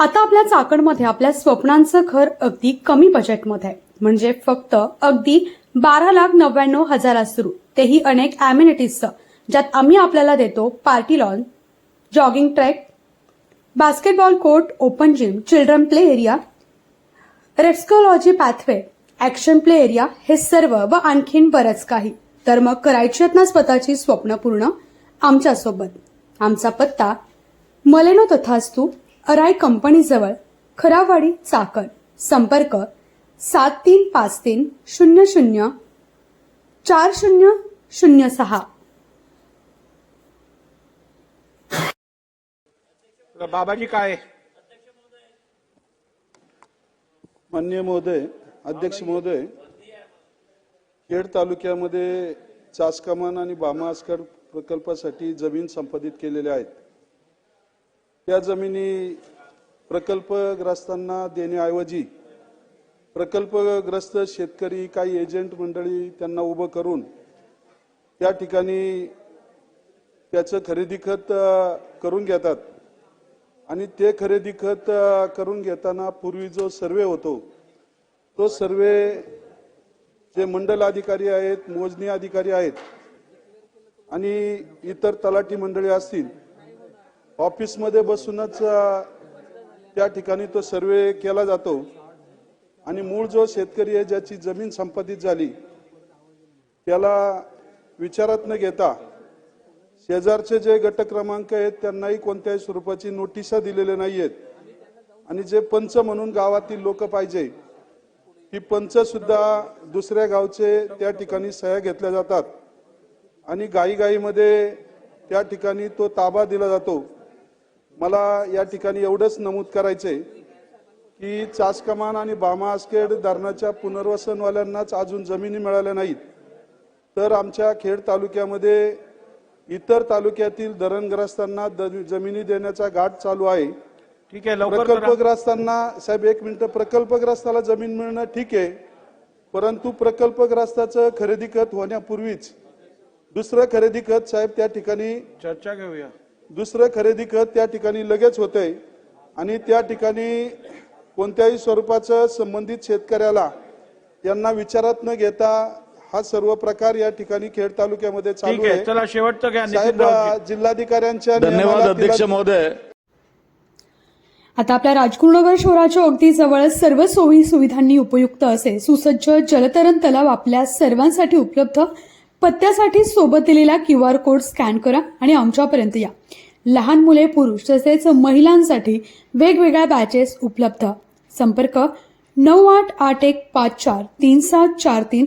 आता आपल्या चाकणमध्ये आपल्या स्वप्नांचं घर अगदी कमी बजेटमध्ये आहे. म्हणजे फक्त अगदी बारा लाख नव्याण्णव हजारात सुरू. तेही अनेक अम्युनिटीजचं ज्यात आम्ही आपल्याला देतो party lawn jogging track basketball court open gym children play area रेस्कोलॉजी pathway action play area हे सर्व व आणखीन बरंच काही. तर मग करायची आहेत ना स्वतःची स्वप्न पूर्ण? आमच्यासोबत. आमचा पत्ता मलेनो तथास्तू अराय कंपनीजवळ खरावाडी चाकण. संपर्क सात तीन पाच तीन शून्य शून्य चार शून्य शून्य सहा. बाबाजी काय? माननीय महोदय अध्यक्ष महोदय खेड तालुक्यामध्ये चासकमान आणि बामास्कर प्रकल्पासाठी जमीन संपादित केलेल्या आहेत. त्या जमिनी प्रकल्पग्रस्तांना देण्याऐवजी प्रकल्पग्रस्त शेतकरी काही एजंट मंडळी त्यांना उभं करून त्या ठिकाणी त्याचं खरेदी खत करून घेतात. आणि ते खरेदी खत करून घेताना पूर्वी जो सर्वे होतो तो सर्वे जे मंडल अधिकारी आहेत मोजणी अधिकारी आहेत आणि इतर तलाठी मंडळी असतील ऑफिसमध्ये बसूनच त्या ठिकाणी तो सर्वे केला जातो. आणि मूळ जो शेतकरी आहे ज्याची जमीन संपादित झाली त्याला विचारात न घेता शेजारचे जे गट क्रमांक आहेत त्यांनाही कोणत्याही स्वरूपाची नोटिसा दिलेल्या नाही आहेत आणि जे पंच म्हणून गावातील लोक पाहिजे ही पंच सुद्धा दुसऱ्या गावचे त्या ठिकाणी सह्या घेतल्या जातात. आणि गाईगाईमध्ये त्या ठिकाणी तो ताबा दिला जातो. मला या ठिकाणी एवढंच नमूद करायचंय की चासकमान आणि बामा आसखेड धरणाच्या पुनर्वसनवाल्यांनाच अजून जमिनी मिळाल्या नाहीत. तर आमच्या खेड तालुक्यामध्ये इतर तालुक्यातील धरणग्रस्तांना जमिनी देण्याचा घाट चालू आहे. ठीक आहे. प्रकल्पग्रस्तांना साहेब एक मिनिट. प्रकल्पग्रस्ताला जमीन मिळणं ठीक आहे परंतु प्रकल्पग्रस्ताचं खरेदी खत होण्यापूर्वीच दुसरं खरेदी खत साहेब त्या ठिकाणी चर्चा घेऊया. दुसरं खरेदी खत त्या ठिकाणी लगेच होतंय आणि त्या ठिकाणी कोणत्याही स्वरूपाचं संबंधित शेतकऱ्याला यांना विचारात न घेता हा सर्व प्रकार या ठिकाणी खेड तालुक्यामध्ये चालू आहे आहे चला शेवटचं घ्या साहेब. जिल्हाधिकाऱ्यांच्या धन्यवाद अध्यक्ष महोदय आता आपल्या राजगुरुनगर शहराच्या अगदी जवळ सर्व सोयी सुविधांनी उपयुक्त असे सुसज्ज जलतरण तलाव आपल्या सर्वांसाठी उपलब्ध पत्त्यासाठी सोबत दिलेला क्यू आर कोड स्कॅन करा आणि आमच्यापर्यंत या. लहान मुले पुरुष तसेच महिलांसाठी वेगवेगळ्या बॅचेस उपलब्ध. संपर्क नऊ आठ आठ एक पाच चार तीन सात चार तीन